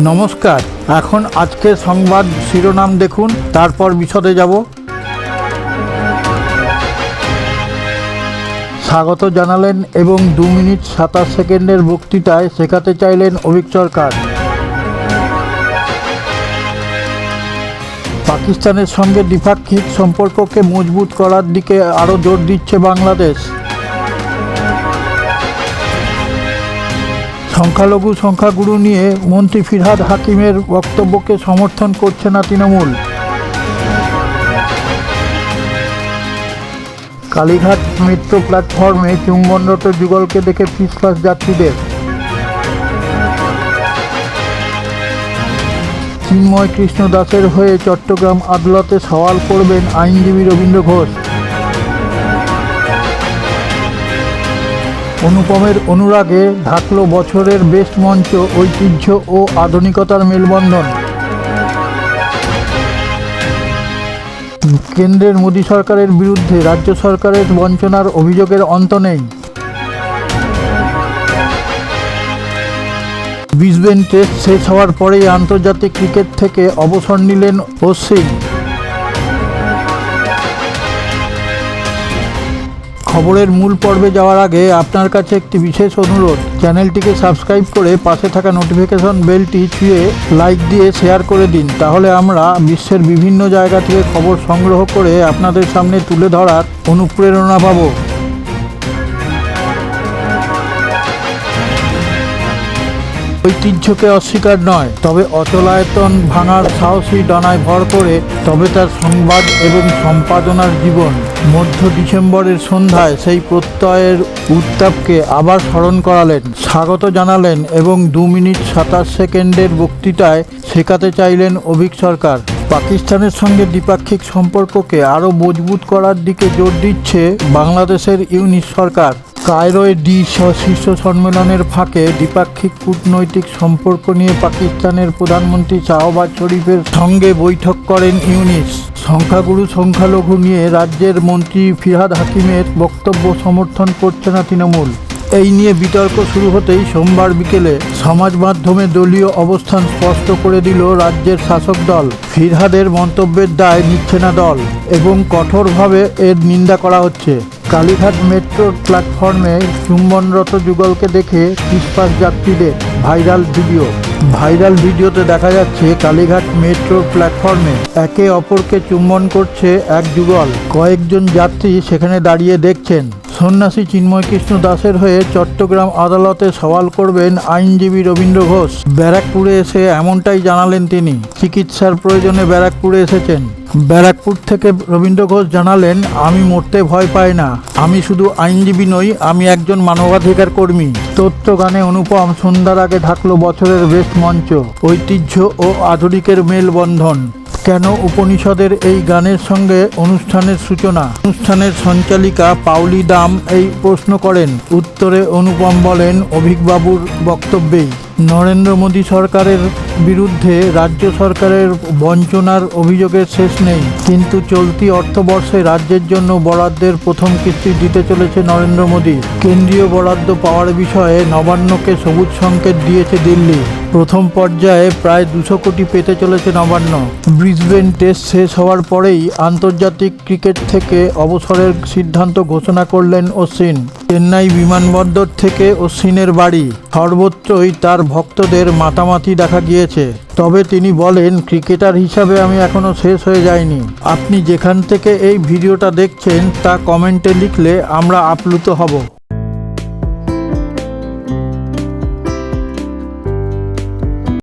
নমস্কার, এখন আজকের সংবাদ শিরোনাম দেখুন, তারপর বিশদে যাব। স্বাগত জানালেন এবং দু মিনিট সাতাশ সেকেন্ডের বক্তৃতায় শেখাতে চাইলেন অভিক সরকার। পাকিস্তানের সঙ্গে দ্বিপাক্ষিক সম্পর্ককে মজবুত করার দিকে আরও জোর দিচ্ছে বাংলাদেশ। সংখ্যালঘু সংখ্যাগুরু নিয়ে মন্ত্রী ফিরহাদ হাকিমের বক্তব্যকে সমর্থন করছে না তৃণমূল। কালীঘাট মেট্রো প্ল্যাটফর্মে চুম্বনরত যুগলকে দেখে ফিসফাস যাত্রীদের। চিন্ময় কৃষ্ণ দাসের হয়ে চট্টগ্রাম আদালতে সওয়াল করবেন আইনজীবী রবীন্দ্র ঘোষ। অনুপমের অনুরাগে ঢাকল বছরের বেস্ট মঞ্চ, ঐতিহ্য ও আধুনিকতার মেলবন্ধন। কেন্দ্রের মোদী সরকারের বিরুদ্ধে রাজ্য সরকারের বঞ্চনার অভিযোগের অন্ত নেই। ব্রিসবেন টেস্ট শেষ হওয়ার পরেই আন্তর্জাতিক ক্রিকেট থেকে অবসর নিলেন অশ্বিন খবরের মূল পর্বে যাওয়ার আগে আপনার কাছে একটি বিশেষ অনুরোধ। চ্যানেলটিকে সাবস্ক্রাইব করে পাশে থাকা নোটিফিকেশন বেলটি ছুঁয়ে লাইক দিয়ে শেয়ার করে দিন। তাহলে আমরা বিশ্বের বিভিন্ন জায়গা থেকে খবর সংগ্রহ করে আপনাদের সামনে তুলে ধরার অনুপ্রেরণা পাবো। ঐতিহ্যকে অস্বীকার নয়। তবে অচলায়তন ভাঙার সাহসী ডানায় ভর করে তবে তার সংবাদ এবং সম্পাদনার জীবন। মধ্য ডিসেম্বরের সন্ধ্যায় সেই প্রত্যয়ের উত্তাপকে আবার স্মরণ করালেন, স্বাগত জানালেন এবং দু মিনিট সাতাশ সেকেন্ডের বক্তৃতায় শেখাতে চাইলেন অভিক সরকার। পাকিস্তানের সঙ্গে দ্বিপাক্ষিক সম্পর্ককে আরও মজবুত করার দিকে জোর দিচ্ছে বাংলাদেশের ইউনিট সরকার। কায়রোয় ডি শীর্ষ সম্মেলনের ফাঁকে দ্বিপাক্ষিক কূটনৈতিক সম্পর্ক নিয়ে পাকিস্তানের প্রধানমন্ত্রী শাহবাজ শরীফের সঙ্গে বৈঠক করেন ইউনিস। সংখ্যাগুরু সংখ্যালঘু নিয়ে রাজ্যের মন্ত্রী ফিরহাদ হাকিমের বক্তব্য সমর্থন করছে না তৃণমূল। এই নিয়ে বিতর্ক শুরু হতেই সোমবার বিকেলে সমাজ মাধ্যমে দলীয় অবস্থান স্পষ্ট করে দিল রাজ্যের শাসক দল। ফিরহাদের মন্তব্যের দায় নিচ্ছে না দল এবং কঠোরভাবে এর নিন্দা করা হচ্ছে। কালীঘাট মেট্রো প্ল্যাটফর্মে চুম্বনরত যুগলকে দেখে ইস্পাত যাত্রীদের ভাইরাল ভিডিও। ভাইরাল ভিডিওতে দেখা যাচ্ছে কালীঘাট মেট্রো প্ল্যাটফর্মে একে অপরকে চুম্বন করছে এক যুগল। কয়েকজন যাত্রী সেখানে দাঁড়িয়ে দেখছেন। সন্ন্যাসী চিন্ময় কৃষ্ণ দাসের হয়ে চট্টগ্রাম আদালতে সওয়াল করবেন আইনজীবী রবীন্দ্র ঘোষ। ব্যারাকপুরে এসে এমনটাই জানালেন তিনি। চিকিৎসার প্রয়োজনে ব্যারাকপুরে এসেছেন। ব্যারাকপুর থেকে রবীন্দ্র ঘোষ জানালেন, আমি মরতে ভয় পাই না। আমি শুধু আইনজীবী নই, আমি একজন মানবাধিকার কর্মী। তথ্য গানে অনুপম সন্ধ্যার আগে ঢাকলো বছরের বেস্ট মঞ্চ, ঐতিহ্য ও আধুনিকের মেলবন্ধন। কেন উপনিষদের এই গানের সঙ্গে অনুষ্ঠানের সূচনা? অনুষ্ঠানের সঞ্চালিকা পাউলি দাম এই প্রশ্ন করেন। উত্তরে অনুপম বলেন, অভিকবাবুর বক্তব্যেই। নরেন্দ্র মোদী সরকারের বিরুদ্ধে রাজ্য সরকারের বঞ্চনার অভিযোগের শেষ নেই। কিন্তু চলতি অর্থবর্ষে রাজ্যের জন্য বরাদ্দের প্রথম কিস্তি দিতে চলেছে নরেন্দ্র মোদী। কেন্দ্রীয় বরাদ্দ পাওয়ার বিষয়ে নবান্নকে সবুজ সংকেত দিয়েছে দিল্লি। প্রথম পর্যায়ে প্রায় দুশো কোটি পেতে চলেছে নবান্ন। ব্রিসবেন টেস্ট শেষ হওয়ার পরেই আন্তর্জাতিক ক্রিকেট থেকে অবসরের সিদ্ধান্ত ঘোষণা করলেন অশ্বিন। চেন্নাই বিমানবন্দর থেকে অশ্বিনের বাড়ি। সর্বত্রই তার ভক্তদের মাতামাতি দেখা গিয়েছে। তবে তিনি বলেন, ক্রিকেটার হিসাবে আমি এখনও শেষ হয়ে যাইনি। আপনি যেখান থেকে এই ভিডিওটা দেখছেন, তা কমেন্টে লিখলে আমরা আপ্লুত হব।